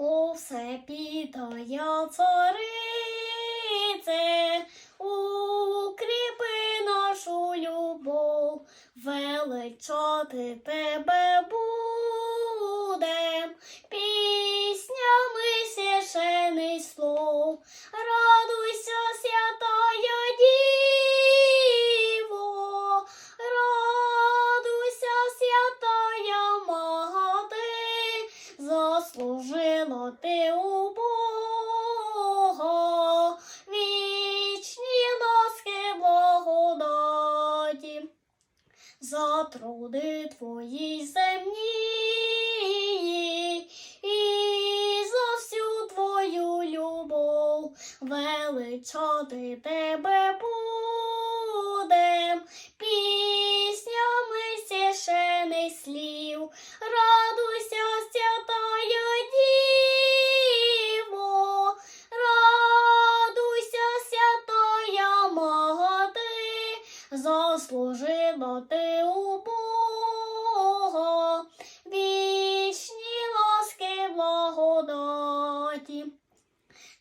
О, все підая царице, укріпи нашу любов, величати за труди твої земні і за всю твою любов величати тебе будем заслужила ти у Бога вічні ласки благодаті.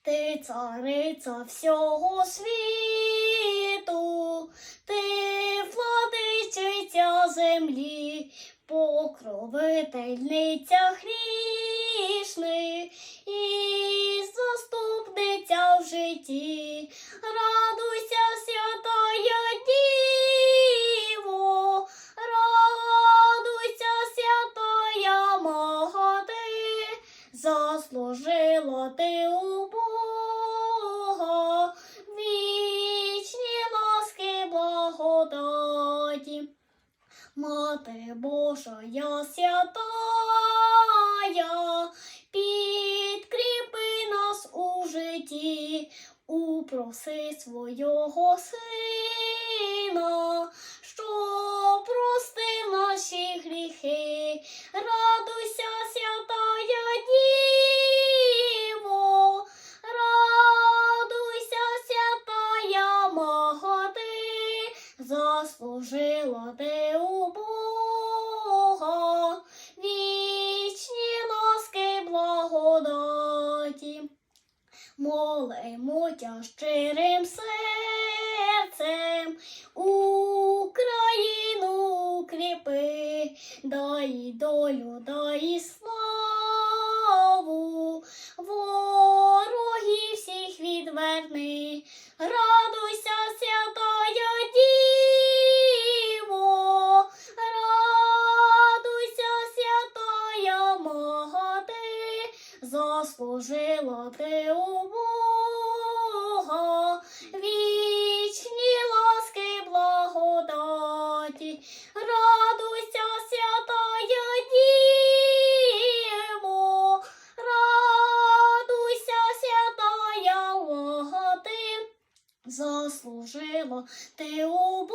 Ти цариця всього світу, ти владичиця землі, покровительниця грішних і заступниця в житті. Мати Божа я святая, підкріпи нас у житті, упроси свого сина, Молимо тя щирим серцем, Україну кріпи, дай долю, дай славу, заслужила ти у Бога. Вічні ласки благодаті. Радуйся, святая Діво, радуйся, святая мати, заслужила ти у